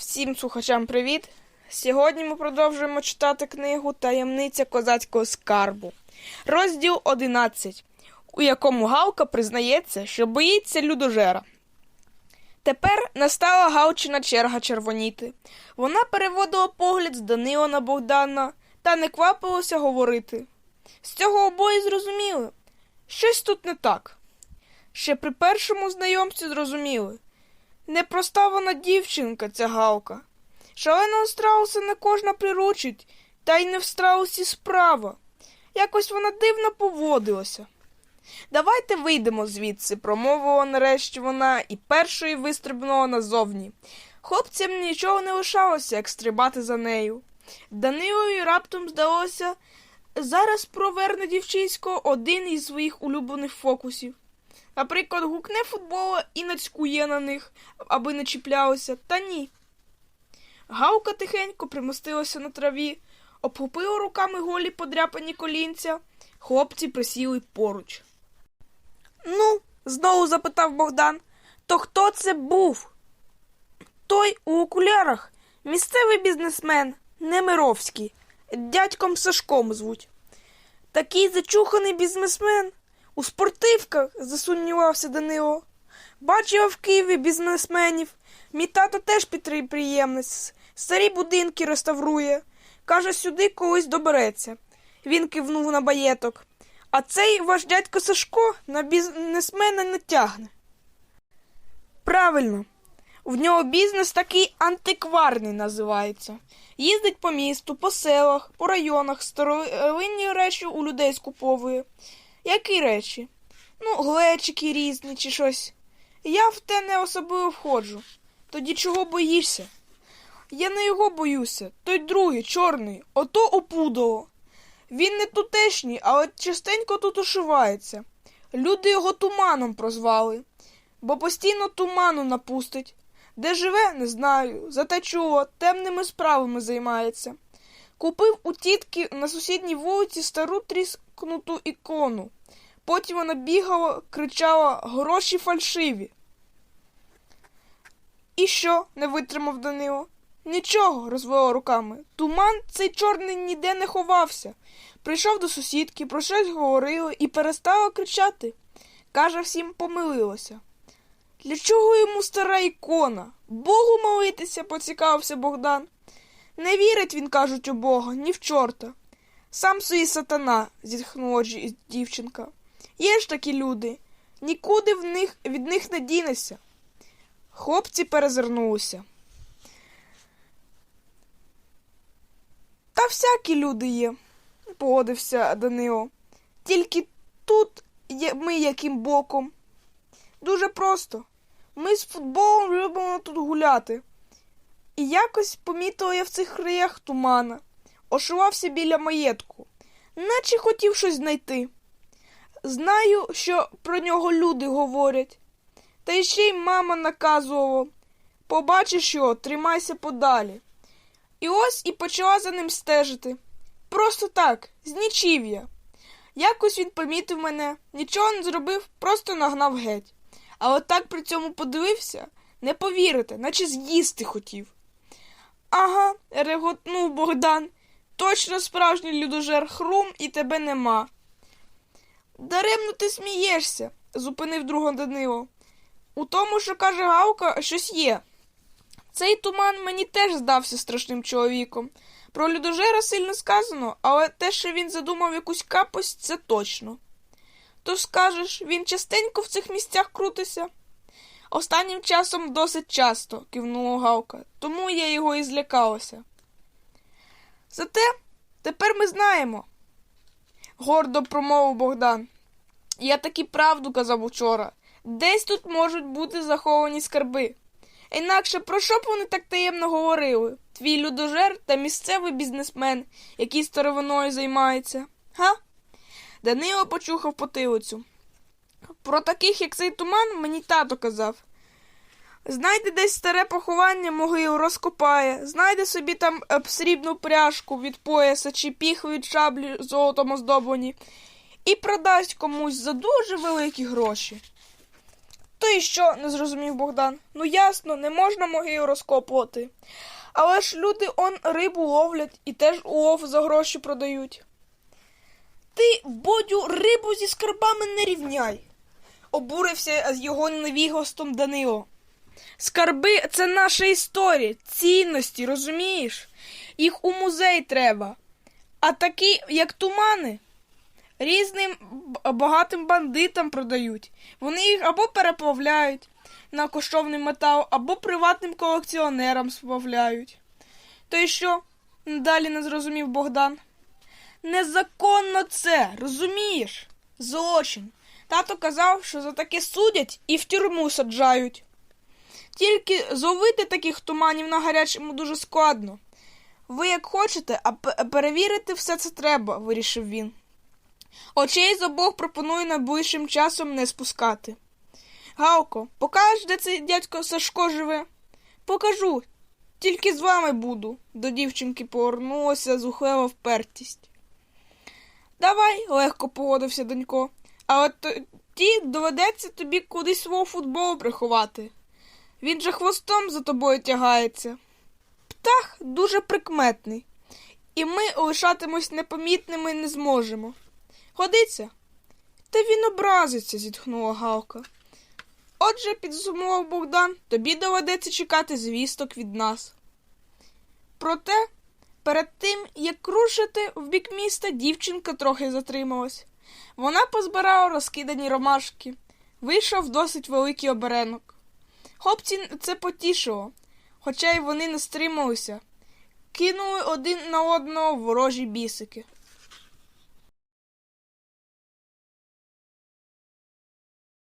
Всім слухачам привіт! Сьогодні ми продовжуємо читати книгу Таємниця козацького скарбу, розділ 11, у якому Галка признається, що боїться людожера. Тепер настала Галчина черга червоніти. Вона переводила погляд з Данила на Богдана та не квапилося говорити. З цього обоє зрозуміли. Щось тут не так. Ще при першому знайомстві зрозуміли. Непроста вона дівчинка, ця галка. Шаленого страуса не кожна приручить, та й не в страусі справа. Якось вона дивно поводилася. Давайте вийдемо звідси, промовила нарешті вона і першою вистрибнула назовні. Хлопцям нічого не лишалося, як стрибати за нею. Данилові раптом здалося, зараз проверне дівчисько один із своїх улюблених фокусів. Наприклад, гукне футбола і нацькує на них, аби не чіплялося, та ні. Галка тихенько примостилася на траві, обхопила руками голі подряпані колінця, хлопці присіли поруч. Ну, знову запитав Богдан, то хто це був? Той у окулярах, місцевий бізнесмен, Немировський, дядьком Сашком звуть. Такий зачуханий бізнесмен. У спортивках, засумнівався Данило. Бачив в Києві бізнесменів. Мій тато теж підприємець. Старі будинки реставрує. Каже, сюди колись добереться. Він кивнув на баєток. А цей ваш дядько Сашко на бізнесмена не тягне. Правильно. В нього бізнес такий антикварний називається. Їздить по місту, по селах, по районах, старовинні речі у людей скуповує. Які речі? Ну, глечики різні чи щось. Я в те не особливо входжу. Тоді чого боїшся? Я не його боюся, той другий, чорний, ото опудало. Він не тутешній, але частенько тут ошивається. Люди його туманом прозвали, бо постійно туману напустить. Де живе, не знаю. Зате чула, темними справами займається. Купив у тітки на сусідній вулиці стару тріскнуту ікону. Потім вона бігала, кричала гроші фальшиві. І що? не витримав Данило. Нічого, розвела руками. Туман цей чорний ніде не ховався. Прийшов до сусідки, про щось говорили і перестала кричати. Каже, всім помилилося. Для чого йому стара ікона? Богу молитися, поцікавився Богдан. Не вірить він, кажуть, у Бога, ні в чорта. Сам собі сатана, зітхнула дівчинка. Є ж такі люди. Нікуди в них, від них не дінешся. Хлопці перезирнулися. Та всякі люди є, погодився Данило. Тільки тут є ми яким боком. Дуже просто. Ми з футболом любимо тут гуляти. І якось помітила я в цих краях тумана, ошивався біля маєтку, наче хотів щось знайти. Знаю, що про нього люди говорять. Та ще й мама наказувала побачиш його, тримайся подалі. І ось і почала за ним стежити. Просто так, з нічів'я. Якось він помітив мене, нічого не зробив, просто нагнав геть. А от так при цьому подивився, не повірите, наче з'їсти хотів. Ага, реготнув Богдан. Точно справжній людожер хрум і тебе нема. Даремно ти смієшся, зупинив друга Данило. У тому, що каже Гавка, щось є. Цей туман мені теж здався страшним чоловіком. Про людожера сильно сказано, але те, що він задумав якусь капость, це точно. Тож скажеш, він частенько в цих місцях крутиться? Останнім часом досить часто, кивнула Гавка, тому я його і злякалася. Зате тепер ми знаємо, гордо промовив Богдан. Я таки правду казав учора. Десь тут можуть бути заховані скарби. Інакше про що б вони так таємно говорили? Твій людожер та місцевий бізнесмен, який старовиною займається. Га? Данило почухав потилицю. Про таких, як цей туман, мені тато казав. Знайде десь старе поховання могил, розкопає, знайде собі там е, срібну пряжку від пояса чи піх від шаблі золотом оздоблені і продасть комусь за дуже великі гроші. То і що? не зрозумів Богдан. Ну ясно, не можна могилу розкопувати. Але ж люди он рибу ловлять і теж улов за гроші продають. Ти, Бодю, рибу зі скарбами не рівняй, обурився з його невігостом Данило. Скарби це наша історія, цінності, розумієш? Їх у музей треба. А такі, як тумани, різним багатим бандитам продають. Вони їх або переплавляють на коштовний метал, або приватним колекціонерам сплавляють. То й що? Далі не зрозумів Богдан. Незаконно це, розумієш? Злочин. Тато казав, що за таке судять і в тюрму саджають. Тільки зловити таких туманів на гарячому дуже складно. Ви як хочете, а перевірити все це треба, вирішив він. Очей з обох пропоную найближчим часом не спускати. Галко, покажеш, де цей дядько Сашко живе? Покажу. Тільки з вами буду. До дівчинки повернулася зухлива впертість. Давай, легко погодився донько. Але тоді доведеться тобі кудись свого футболу приховати. Він же хвостом за тобою тягається. Птах дуже прикметний, і ми лишатимось непомітними не зможемо. Годиться? Та він образиться, зітхнула Галка. Отже, підсумував Богдан, тобі доведеться чекати звісток від нас. Проте, перед тим, як рушити в бік міста, дівчинка трохи затрималась. Вона позбирала розкидані ромашки. Вийшов досить великий оберенок. Хлопці це потішило, хоча й вони не стрималися. Кинули один на одного ворожі бісики.